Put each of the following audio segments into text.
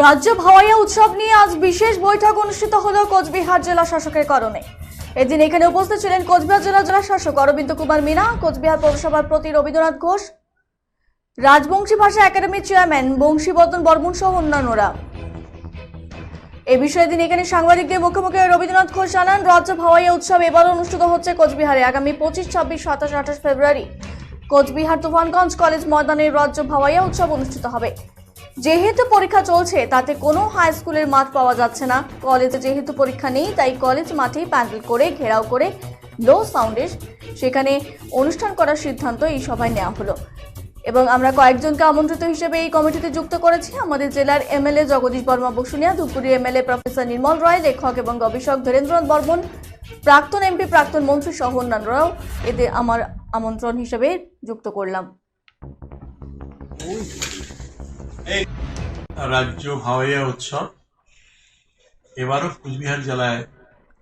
রাজ্য ভাওয়াইয়া উৎসব নিয়ে আজ বিশেষ বৈঠক অনুষ্ঠিত হলো কোচবিহার জেলা শাসকের কারণে। এদিন এখানে উপস্থিত ছিলেন কোচবিহার জেলা জেলা শাসক অরবিন্দ কুমার মিনা, কোচবিহার পৌরসভার প্রতি রবীন্দ্রনাথ ঘোষ, রাজবংশী ভাষা একাডেমির চেয়ারম্যান বংশীবর্ধন বর্মন সহ অন্যান্যরা। এ বিষয়ে দিন এখানে সাংবাদিকদের মুখোমুখি রবীন্দ্রনাথ ঘোষ জানান, রাজ্য ভাওয়াইয়া উৎসব এবার অনুষ্ঠিত হচ্ছে কোচবিহারে আগামী পঁচিশ, ছাব্বিশ, সাতাশ, আঠাশ ফেব্রুয়ারি। কোচবিহার তুফানগঞ্জ কলেজ ময়দানে রাজ্য ভাওয়াইয়া উৎসব অনুষ্ঠিত হবে। যেহেতু পরীক্ষা চলছে, তাতে কোনো হাই স্কুলের মাঠ পাওয়া যাচ্ছে না। কলেজে যেহেতু পরীক্ষা নেই, তাই কলেজ মাঠেই প্যান্ডেল করে, ঘেরাও করে লো সাউন্ডে সেখানে অনুষ্ঠান করার সিদ্ধান্ত এই সভায় নেওয়া হলো। এবং আমরা কয়েকজনকে আমন্ত্রিত হিসেবে এই কমিটিতে যুক্ত করেছি। আমাদের জেলার MLA Jagadish Barma Basunia Dhupguri MLA professor Nirmal Roy, লেখক এবং গবেষক ধীরেন্দ্রনাথ বর্মন, প্রাক্তন এমপি, প্রাক্তন মন্ত্রী সহ অন্যান্যরাও এতে আমার আমন্ত্রণ হিসেবে যুক্ত করলাম। রাজ্য ভাওয়াইয়া উৎসব এবারও কুচবিহার জেলায়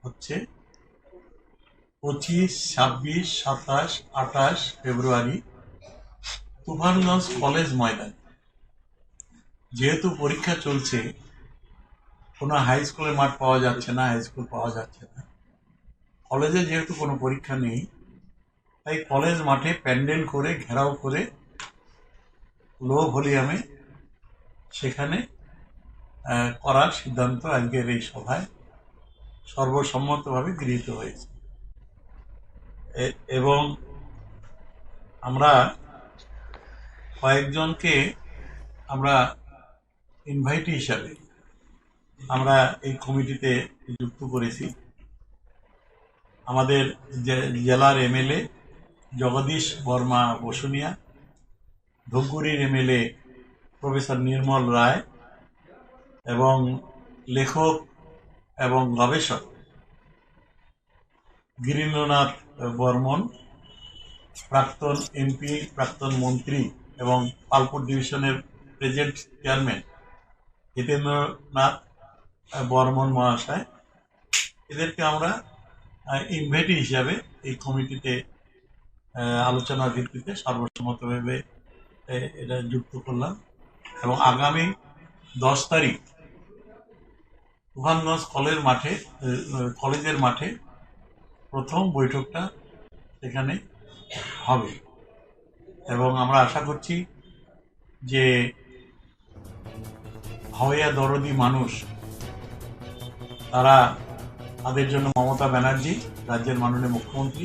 হচ্ছে। পঁচিশ, ছাব্বিশ, সাতাশ, আঠাশ ফেব্রুয়ারি তুফানগঞ্জ কলেজ ময়দান। যেহেতু পরীক্ষা চলছে, কোনো হাই স্কুলের মাঠ পাওয়া যাচ্ছে না হাই স্কুল পাওয়া যাচ্ছে না। কলেজে যেহেতু কোনো পরীক্ষা নেই, তাই কলেজ মাঠে প্যান্ডেল করে, ঘেরাও করে লো ভলিউমে সেখানে করার সিদ্ধান্ত আজকের এই সভায় সর্বসম্মতভাবে গৃহীত হয়েছে। এবং আমরা কয়েকজনকে আমরা ইনভাইটি হিসাবে আমরা এই কমিটিতে যুক্ত করেছি। আমাদের জেলার এমএলএ জগদীশ বর্মা বসুনিয়া, ধুপগুড়ির এমএলএ প্রফেসর নির্মল রায় এবং লেখক এবং গবেষক গিরীন্দ্রনাথ বর্মন প্রাক্তন এমপি প্রাক্তন মন্ত্রী এবং পালপুর ডিভিশনের প্রেজেন্ট চেয়ারম্যান জিতেন্দ্রনাথ বর্মন মহাশয়। এদেরকে আমরা ইনভাইটি হিসাবে এই কমিটিতে আহ, আলোচনার ভিত্তিতে সর্বসম্মতভাবে এটা যুক্ত করলাম। এবং আগামী দশ তারিখ তুফানগঞ্জ কলেজ মাঠে কলেজের মাঠে প্রথম বৈঠকটা সেখানে হবে। এবং আমরা আশা করছি যে হওয়া দরদি মানুষ, তারা তাদের জন্য মমতা ব্যানার্জি, রাজ্যের মাননীয় মুখ্যমন্ত্রী,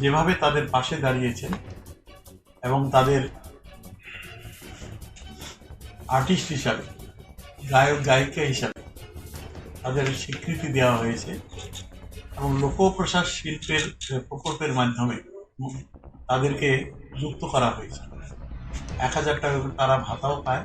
যেভাবে তাদের পাশে দাঁড়িয়েছেন এবং তাদের আর্টিস্ট হিসাবে, গায়ক, গায়িকা হিসাবে তাদের স্বীকৃতি দেওয়া হয়েছে এবং লোকপ্রসাদ শিল্পের প্রকল্পের মাধ্যমে তাদেরকে যুক্ত করা হয়েছে। এক হাজার টাকা তারা ভাতাও পায়।